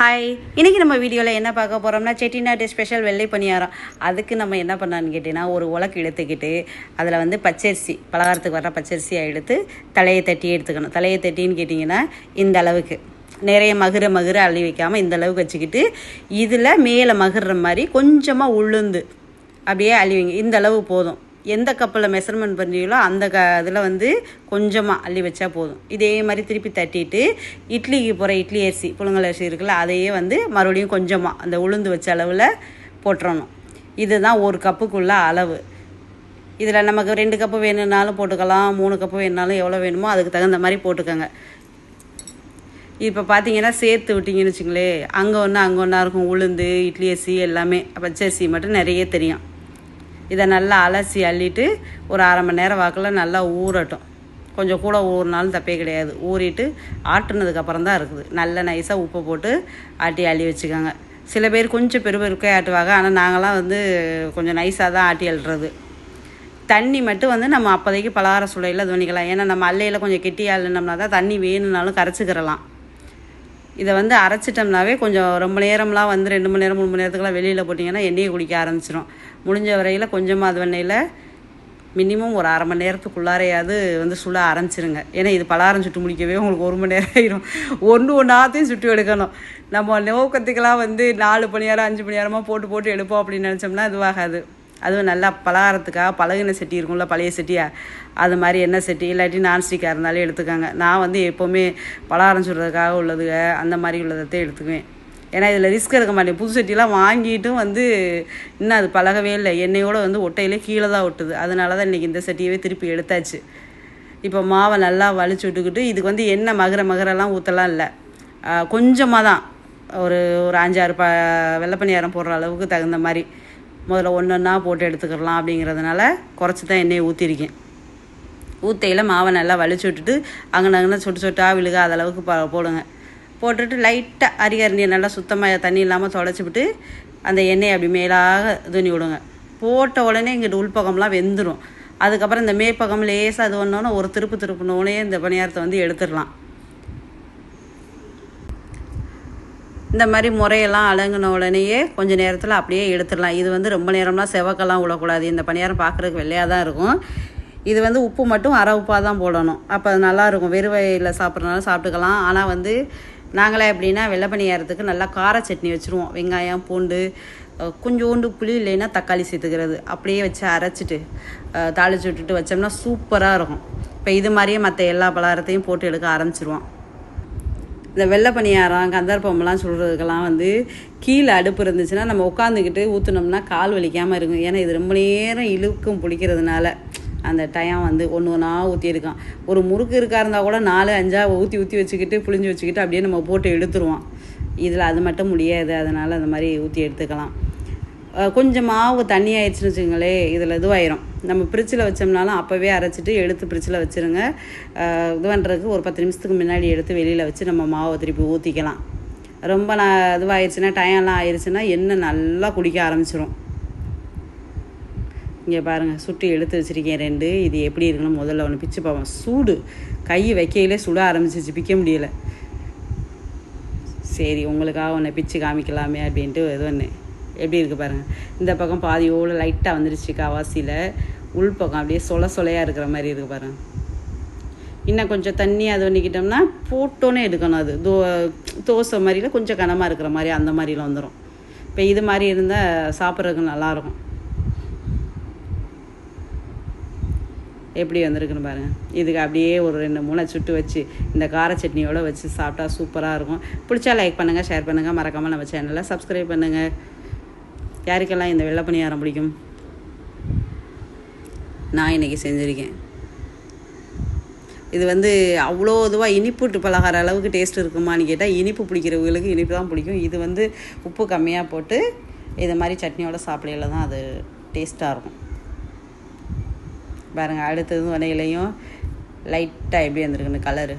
Hi இன்றைக்கி நம்ம வீடியோவில் என்ன பார்க்க போகிறோம்னா செட்டிநாட்டு ஸ்பெஷல் வெள்ளை பணியாரம். அதுக்கு நம்ம என்ன பண்ணான்னு கேட்டிங்கன்னா ஒரு உலக்கு எடுத்துக்கிட்டு அதில் வந்து பச்சரிசி பலகாரத்துக்கு வர பச்சரிசியை எடுத்து தலையை தட்டி எடுத்துக்கணும். தலையை தட்டின்னு கேட்டிங்கன்னா இந்த அளவுக்கு. நிறைய மகுர மகுர அள்ளி வைக்காமல் இந்த அளவுக்கு வச்சுக்கிட்டு இதில் மேலே மகுற மாதிரி கொஞ்சமாக உளுந்து அப்படியே அழிவிங்க இந்த அளவு போதும். எந்த கப்பில் மெஷர்மெண்ட் பண்ணுறீங்களோ அந்த க இதில் வந்து கொஞ்சமாக அள்ளி வச்சா போதும். இதே மாதிரி திருப்பி தட்டிட்டு இட்லிக்கு போகிற இட்லி அரிசி புழுங்கல் அரிசி இருக்குல்ல அதையே வந்து மறுபடியும் கொஞ்சமாக அந்த உளுந்து வச்ச அளவில் போட்டுறணும். இதுதான் ஒரு கப்புக்குள்ள அளவு. இதில் நமக்கு ரெண்டு கப்பு வேணும்னாலும் போட்டுக்கலாம் மூணு கப்பு வேணுனாலும் எவ்வளோ வேணுமோ அதுக்கு தகுந்த மாதிரி போட்டுக்கோங்க. இப்போ பார்த்தீங்கன்னா சேர்த்து விட்டிங்கன்னு வச்சுங்களேன் அங்கே ஒன்று அங்கே ஒன்றா இருக்கும் உளுந்து இட்லி அரிசி எல்லாமே. பச்சரிசி மட்டும் நிறைய தெரியும். இதை நல்லா அலசி அள்ளிட்டு ஒரு அரை மணி நேரம் வாக்கில் நல்லா ஊறட்டும். கொஞ்சம் கூட ஊறினாலும் தப்பே கிடையாது. ஊறிட்டு ஆட்டுனதுக்கப்புறம் தான் இருக்குது. நல்ல நைஸாக உப்பு போட்டு ஆட்டி அள்ளி வச்சுக்கோங்க. சில பேர் கொஞ்சம் பெருபெருக்கே ஆட்டுவாங்க. ஆனால் நாங்களாம் வந்து கொஞ்சம் நைஸாக தான் ஆட்டி அள்ளுறது. தண்ணி மட்டும் வந்து நம்ம அப்போதைக்கு பலகார சுளையில் துணிக்கலாம். ஏன்னா நம்ம அல்லையில் கொஞ்சம் கெட்டியாக அள்ளினோம்னா தான் தண்ணி வேணும்னாலும் கரைச்சிக்கிறலாம். இதை வந்து அரைச்சிட்டோம்னாவே கொஞ்சம் ரொம்ப நேரம்லாம் வந்து ரெண்டு மணி நேரம் மூணு மணி நேரத்துக்குலாம் வெளியில் போட்டிங்கன்னா எண்ணெயை குடிக்க ஆரம்பிச்சிடும் முடிஞ்ச வரையில் கொஞ்சமாக அது வெண்ணெயில் மினிமம் ஒரு அரை மணி நேரத்துக்குள்ளாரையாவது வந்து சுட ஆரம்பிச்சிருங்க. ஏன்னா இது பலாரம் சுட்டு முடிக்கவே உங்களுக்கு ஒரு மணி நேரம் ஆயிரும். ஒன்று ஒன்றாத்தையும் சுட்டு எடுக்கணும். நம்ம நோக்கத்துக்கெல்லாம் வந்து நாலு மணி நேரம் அஞ்சு மணி நேரமாக போட்டு போட்டு எடுப்போம் அப்படின்னு நினச்சோம்னா இதுவாகாது அதுவும் நல்லா பலகாரத்துக்காக பழகின செட்டி இருக்கும்ல பழைய செட்டியா? அது மாதிரி என்ன செட்டி இல்லாட்டி நான்ஸ்டிக்காக இருந்தாலும் எடுத்துக்காங்க. நான் வந்து எப்போவுமே பலகாரம் சுடுறதுக்காக உள்ளதுக அந்த மாதிரி உள்ளதை எடுத்துக்குவேன். ஏன்னா இதில் ரிஸ்க் எடுக்க மாட்டேன். புது செட்டிலாம் வாங்கிட்டும் வந்து இன்னும் அது பழகவே இல்லை. எண்ணெயோடு வந்து ஒட்டையிலே கீழே தான் ஒட்டுது. அதனால தான் இன்றைக்கி இந்த செட்டியவே திருப்பி எடுத்தாச்சு. இப்போ மாவை நல்லா வலிச்சு விட்டுக்கிட்டு இதுக்கு வந்து எண்ணெய் மகர மகரெல்லாம் ஊற்றலாம் இல்லை. கொஞ்சமாக தான். ஒரு ஒரு அஞ்சாறு ப வெள்ளைப்பணியாரம் போடுற அளவுக்கு தகுந்த மாதிரி. முதல்ல ஒன்று ஒன்றா போட்டு எடுத்துக்கிடலாம் அப்படிங்கிறதுனால குறைச்சி தான் எண்ணெயை ஊற்றிருக்கேன் ஊத்தையில் மாவை நல்லா வலிச்சு விட்டுட்டு அங்கே அங்கே சொட்டு சொட்டாக விழுக அதளவுக்கு ப போடுங்க. போட்டுட்டு லைட்டாக அரிகரண்டியை நல்லா சுத்தமாக தண்ணி இல்லாமல் தொடச்சி விட்டு அந்த எண்ணெயை அப்படி மேலாக துணி விடுங்க. போட்ட உடனே இங்கிட்டு உள்பக்கம்லாம் வெந்துடும் அதுக்கப்புறம் இந்த மேற்பக்கம் லேசாக அது ஒன்றோன்னு ஒரு திருப்பு திருப்பினோடனே இந்த பணியாரத்தை வந்து எடுத்துடலாம். இந்த மாதிரி முறையெல்லாம் அலங்கின உடனேயே கொஞ்சம் நேரத்தில் அப்படியே எடுத்துடலாம். இது வந்து ரொம்ப நேரம்லாம் செவக்கெல்லாம் விடக்கூடாது இந்த பணியாரம் பார்க்குறதுக்கு வெள்ளையாக தான் இருக்கும். இது வந்து உப்பு மட்டும் அரை உப்பாக தான் போடணும். அப்போ அது நல்லாயிருக்கும் வெறுவையில் சாப்பிட்றதுனால சாப்பிட்டுக்கலாம். ஆனால் வந்து நாங்களே எப்படின்னா வெள்ளை பணியாரத்துக்கு நல்லா கார சட்னி வச்சுருவோம். வெங்காயம் பூண்டு கொஞ்சோண்டு புளி இல்லைன்னா தக்காளி சேர்த்துக்கிறது. அப்படியே வச்சு அரைச்சிட்டு தாளிச்சு விட்டுட்டு வச்சோம்னா சூப்பராக இருக்கும். இப்போ இது மாதிரியே மற்ற எல்லா பலகாரத்தையும் போட்டு எடுக்க ஆரம்பிச்சிருவோம். இந்த வெள்ளை பணியாரம் கந்தர்ப்பம்லாம் சொல்கிறதுக்கெல்லாம் வந்து கீழே அடுப்பு இருந்துச்சுன்னா நம்ம உட்காந்துக்கிட்டு ஊற்றுனோம்னா கால் வலிக்காமல் இருக்கும். ஏன்னா இது ரொம்ப நேரம் இழுக்கும் பிடிக்கிறதுனால அந்த டைம் வந்து ஒன்று ஒன்றா ஊற்றியிருக்கான் ஒரு முறுக்கு இருக்கா இருந்தால் கூட நாலு அஞ்சாக ஊற்றி ஊற்றி வச்சுக்கிட்டு புளிஞ்சு வச்சுக்கிட்டு அப்படியே நம்ம போட்டு எடுத்துருவோம் இதில் அது மட்டும் முடியாது. அதனால் அந்த மாதிரி ஊற்றி எடுத்துக்கலாம். கொஞ்சம் மாவு தண்ணி ஆயிடுச்சுன்னு வச்சுங்களே இதில் இதுவாயிரும். நம்ம ஃப்ரிட்ஜில் வச்சோம்னாலும் அப்போவே அரைச்சிட்டு எடுத்து ஃப்ரிட்ஜில் வச்சுருங்க. இது பண்ணுறதுக்கு ஒரு பத்து நிமிஷத்துக்கு முன்னாடி எடுத்து வெளியில் வச்சு நம்ம மாவை திருப்பி ஊற்றிக்கலாம் ரொம்ப நான் இதுவாகிடுச்சுன்னா டயம்லாம் ஆயிடுச்சுன்னா எண்ணெய் நல்லா குடிக்க ஆரம்பிச்சிடும் இங்கே பாருங்கள் சுட்டு எடுத்து வச்சுருக்கேன் ரெண்டு. இது எப்படி இருக்குன்னு முதல்ல ஒன்று பிச்சு பார்ப்போம். சூடு. கை வைக்கையிலே சுட ஆரம்பிச்சிச்சு பிக்க முடியலை. சரி உங்களுக்காக ஒன்று பிச்சு காமிக்கலாமே அப்படின்ட்டு இது ஒன்று எப்படி இருக்குது பாருங்கள் இந்த பக்கம் பாதியோடு லைட்டாக வந்துருச்சு காவாசியில். உள் பக்கம் அப்படியே சொல சொலையாக இருக்கிற மாதிரி இருக்குது பாருங்கள் இன்னும் கொஞ்சம் தண்ணி அது பண்ணிக்கிட்டோம்னா போட்டோன்னே எடுக்கணும் அது. தோ தோசை மாதிரியில் கொஞ்சம் கனமாக இருக்கிற மாதிரி அந்த மாதிரிலாம் வந்துடும் இப்போ இது மாதிரி இருந்தால் சாப்பிட்றதுக்கு நல்லாயிருக்கும். எப்படி வந்திருக்குன்னு பாருங்கள் இதுக்கு அப்படியே ஒரு ரெண்டு மூணை சுட்டு வச்சு இந்த கார சட்னியோடு வச்சு சாப்பிட்டா சூப்பராக இருக்கும். பிடிச்சா லைக் பண்ணுங்கள் ஷேர் பண்ணுங்கள் மறக்காமல் நம்ம சேனலில் சப்ஸ்கிரைப் பண்ணுங்கள் யாருக்கெல்லாம் இந்த வெள்ளை பணியாரம் பிடிக்கும்? நான் இன்றைக்கி செஞ்சுருக்கேன். இது வந்து அவ்வளோ இதுவாக இனிப்பு பலகார அளவுக்கு டேஸ்ட் இருக்குமான்னு கேட்டால் இனிப்பு பிடிக்கிறவங்களுக்கு இனிப்பு தான் பிடிக்கும். இது வந்து உப்பு கம்மியாக போட்டு இது மாதிரி சட்னியோட சாப்பிடையில தான் அது டேஸ்ட்டாக இருக்கும். பாருங்கள் அடுத்தது வனையிலையும் லைட்டாக எப்படி வந்திருக்குன்னு கலரு